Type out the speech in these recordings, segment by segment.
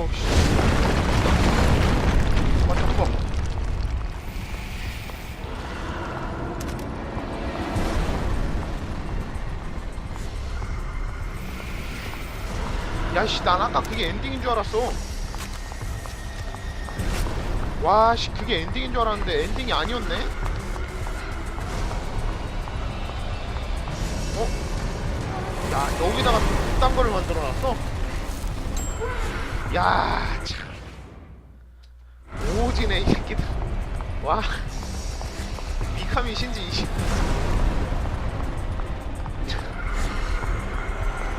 오, 씨. 완전 커. 야, 씨, 난 아까 그게 엔딩인 줄 알았어. 와, 씨, 그게 엔딩인 줄 알았는데 엔딩이 아니었네? 어? 야, 여기다가 또 그딴 거를 만들어 놨어? 야, 참. 오지네, 이 새끼들. 와. 미카미 신지 이씨.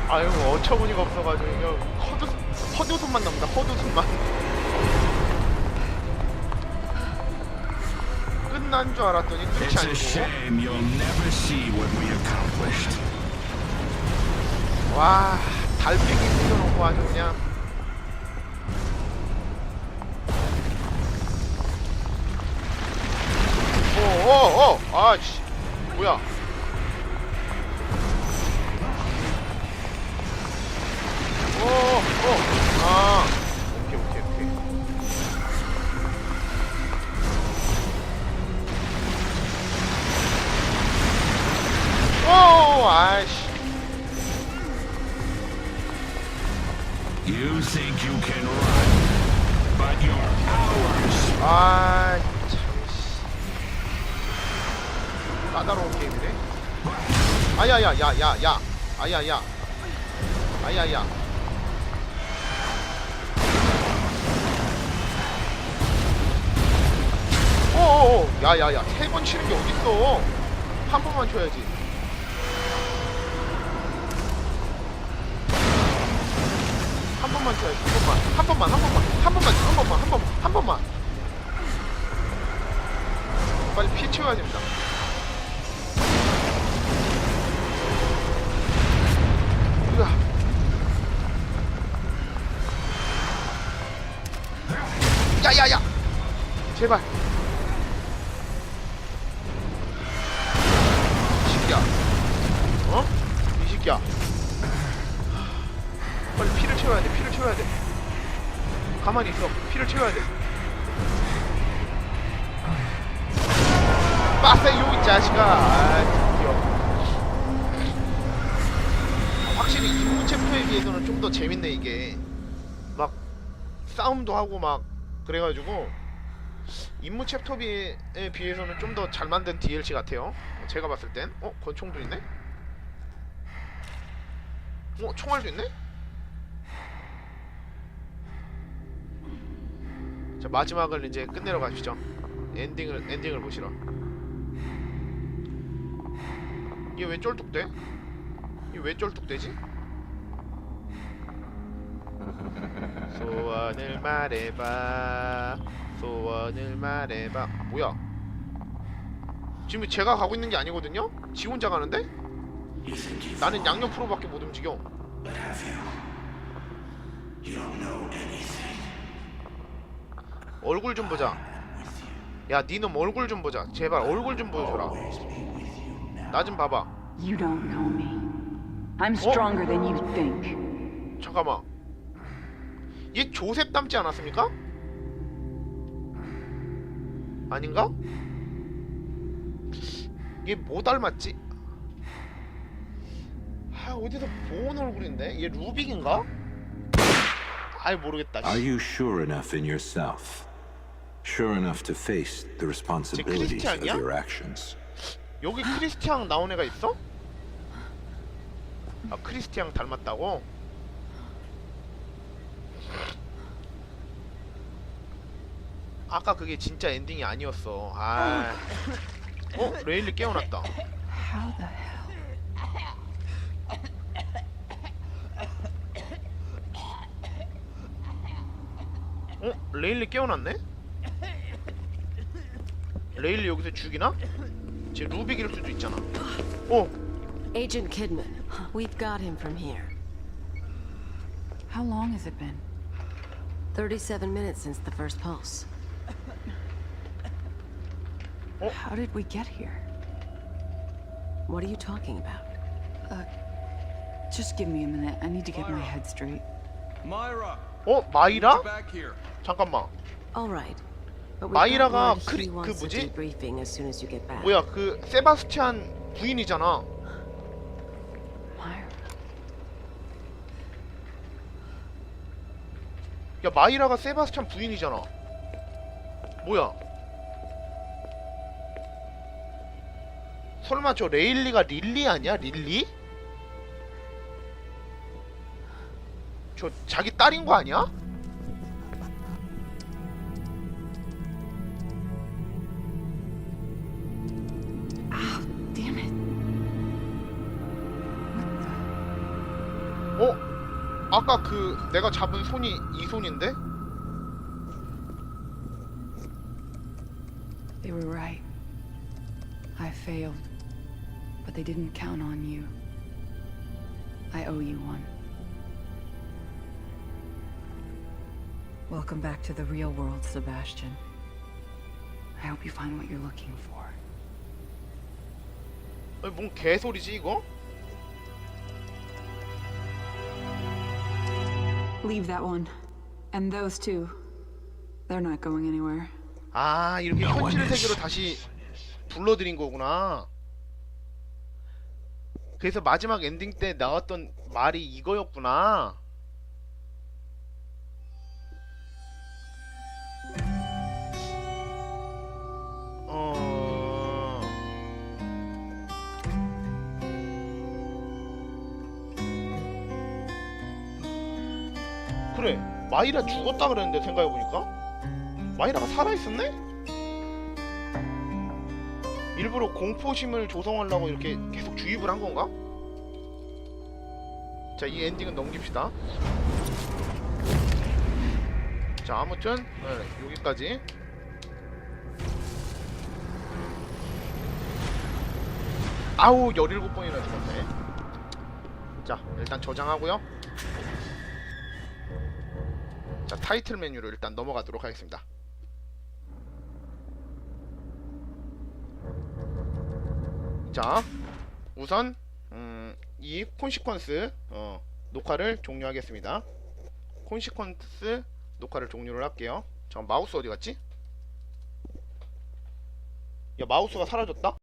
아유, 어처구니가 없어가지고, 이거 헛웃, 헛웃음만 납니다, 헛웃음만. 끝난 줄 알았더니 끝이 아니고. 와, 달팽이 뜯어놓고 아주 그냥. 오, 오, 오! 아, 씨. 뭐야. 오, 오. 아. 오케이, 오케이, 오케이. 오, 아이씨. You think you can run, but you're ours. 아, 까다로운 게임이네. 아야야, 야, 야, 야. 아야야. 아야야. 오오오, 야야야, 세 번 치는 게 어딨어? 한 번만 쳐야지. 한 번만 쳐야지, 한 번만, 한 번만, 한 번만, 한 번만, 한 번만, 한 번만, 한 번만. 빨리 피 채워야 됩니다. 제발. 이 새끼야. 어? 이 새끼야. 빨리 피를 채워야 돼. 피를 채워야 돼. 가만히 있어. 피를 채워야 돼. 빠세요 이 자식아. 확실히 입문 챕터에 비해서는 좀 더 재밌네 이게. 막 싸움도 하고 막 그래가지고 임무 챕터에 비해서는 좀 더 잘 만든 DLC 같아요. 제가 봤을 땐. 어? 권총도 있네? 어? 총알도 있네? 자 마지막을 이제 끝내러 가시죠. 엔딩을 엔딩을 보시러. 이게 왜 쫄뚝대? 이게 왜 쫄뚝대지? 소원을 말해봐. 소원을 말해봐. 뭐야? 지금 제가 가고 있는 게 아니거든요? 지 혼자 가는데? 나는 양옆 프로밖에 못 움직여. 얼굴 좀 보자. 야, 니놈 얼굴 좀 보자. 제발 얼굴 좀 보여줘라. 나 좀 봐봐. Think. 잠깐만. 얘 조셉 닮지 않았습니까? 아닌가? 얘 뭐 닮았지? 아 어디서 본 얼굴인데? 얘 루빅인가? 아이 모르겠다. Are you sure enough in yourself? Sure enough to face the responsibilities of your actions? 여기 크리스티앙 나온 애가 있어? 아 크리스티앙 닮았다고? 아까 그게 진짜 엔딩이 아니었어. 아. 어? 레일리 깨어났다. How the hell? 어? 레일리 깨어났네? 레일리 여기서 죽이나? 쟤 루빅일 수도 있잖아. 어? Agent Kidman, we've got him from here. How long has it been? 37 minutes since the first pulse. How did we get here? What are you talking about? Just give me a minute. I need to get my head straight. Myra, 어 마이라? 잠깐만 All right. But we 마이라가 크리- 그 뭐지? debriefing as soon as you get back. 뭐야 그 세바스찬 부인이잖아 Myra. 야 마이라가 세바스찬 부인이잖아 뭐야 설마 저 레일리가 릴리 아니야 릴리? 저 자기 딸인 거 아니야? 어? 아까 그 내가 잡은 손이 이 손인데? They were right. I failed. But they didn't count on you. I owe you one. Welcome back to the real world, Sebastian. I hope you find what you're looking for. 아니, 뭔 개소리지 이거? Leave that one. And those two. They're not going anywhere. 아 이렇게 No one 현실 is. 세계로 다시 불러들인 거구나. 그래서 마지막 엔딩 때 나왔던 말이 이거였구나. 어. 그래 마이라 죽었다 그랬는데 생각해보니까 마이라가 살아있었네? 일부러 공포심을 조성하려고 이렇게 계속 주입을 한 건가? 자, 이 엔딩은 넘깁시다. 자, 아무튼 네, 여기까지. 아우, 17번이나 죽었네. 자, 일단 저장하고요. 자, 타이틀 메뉴로 일단 넘어가도록 하겠습니다. 자, 우선 음, 이 콘시퀀스 어, 녹화를 종료하겠습니다. 콘시퀀스 녹화를 종료를 할게요. 잠깐 마우스 어디 갔지? 야 마우스가 사라졌다?